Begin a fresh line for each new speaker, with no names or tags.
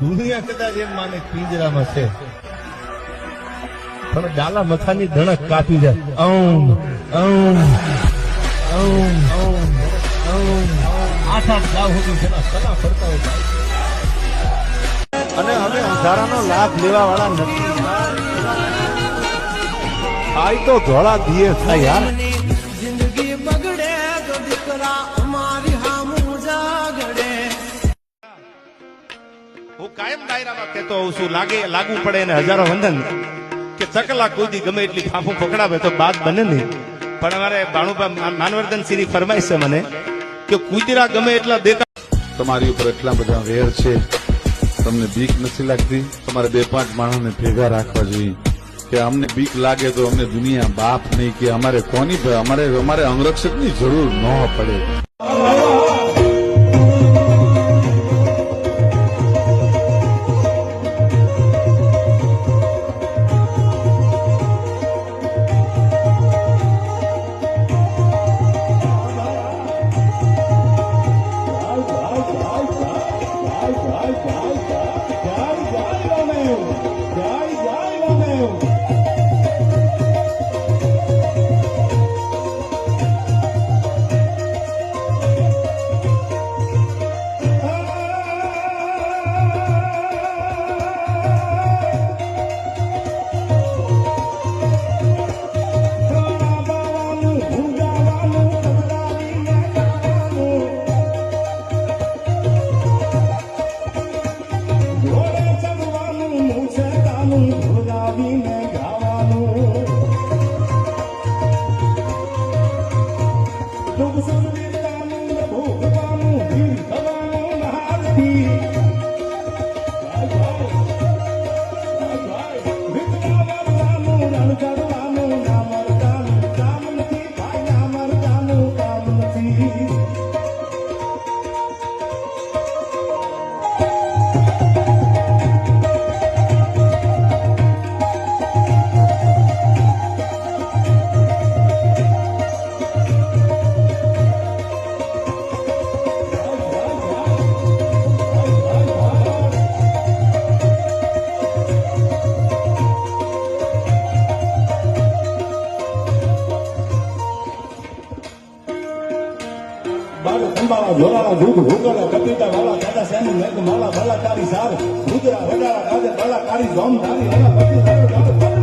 દુનિયા કદાચ એમ માને પિંજરામાં છે. પણ ડાલા મથાની ધણક કાપી જાય. ઔમ ઔમ ઔમ ઔમ ઔમ આઠ આઠ ગાવ સુધી સલા ફરતા હોય
અને હવે અંધારાનો લાભ લેવા વાળા નથી. આય તો ધોળા દિયે થાય યાર.
કાયમ દાયરામાં કહેતો હોઉં છું, લાગે લાગુ પડે એને હજારો વંદન. કે ચકલા કોઈ દી ગમે એટલી ફાંફું પકડાવે તો બાદ બને નહીં. પણ અમારે બાણુભા માનવર્ધન સિંહની ફરમાઈશ છે મને કે કુતરા ગમે એટલા દેખા
તમારી ઉપર એટલા બધા વેર છે. તમને બીક નથી લાગતી? તમારે બે પાંચ માણસને ભેગા રાખવા જોઈએ. કે અમને બીક લાગે તો અમને દુનિયા બાપ નહીં કે અમારે કોની અમારે અમારે અંગરક્ષકની જરૂર ન પડે.
ભોગ સંવિધાનું ભોગવાનું ભીમ થવાનું મહારથી બાળ સંભાળા જોરાળા દૂધ ભૂગોળા, કપિતા વાળા દાદા, સેની, મેઘ, માલા ભલા તારી સાર ગુજરા વડાળા દાદે ભલા તારી જોમ તારી એના પતિ